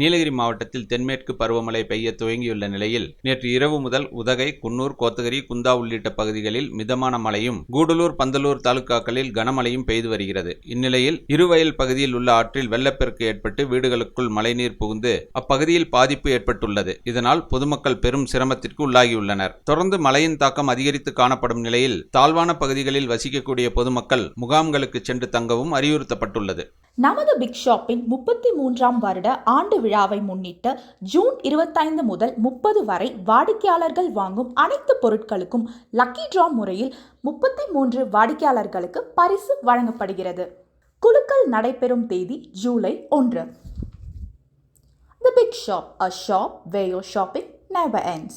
நீலகிரி மாவட்டத்தில் தென்மேற்கு பருவமழை பெய்ய துவங்கியுள்ள நிலையில் நேற்று இரவு முதல் உதகை குன்னூர் கோத்தகிரி குந்தா உள்ளிட்ட பகுதிகளில் மிதமான மழையும் கூடலூர் பந்தலூர் தாலுகாக்களில் கனமழையும் பெய்து வருகிறது. இந்நிலையில் இருவயல் பகுதியில் உள்ள ஆற்றில் வெள்ளப்பெருக்கு ஏற்பட்டு வீடுகளுக்குள் மழைநீர் புகுந்து அப்பகுதியில் பாதிப்பு ஏற்பட்டுள்ளது. இதனால் பொதுமக்கள் பெரும் சிரமத்திற்கு உள்ளாகியுள்ளனர். தொடர்ந்து மழையின் தாக்கம் அதிகரித்து காணப்படும் நிலையில் தாழ்வான பகுதிகளில் வசிக்கக்கூடிய பொதுமக்கள் முகாம்களுக்கு சென்று தங்கவும் அறிவுறுத்தப்பட்டுள்ளது. நமது பிக் ஷாப்பின் முப்பத்தி மூன்றாம் வருட ஆண்டு விழாவை முன்னிட்டு ஜூன் இருபத்தைந்து முதல் முப்பது வரை வாடிக்கையாளர்கள் வாங்கும் அனைத்து பொருட்களுக்கும் லக்கி ட்ரா முறையில் முப்பத்தி மூன்று வாடிக்கையாளர்களுக்கு பரிசு வழங்கப்படுகிறது. குலுக்கல் நடைபெறும் தேதி ஜூலை ஒன்று. The big shop a shop where your shopping never ends.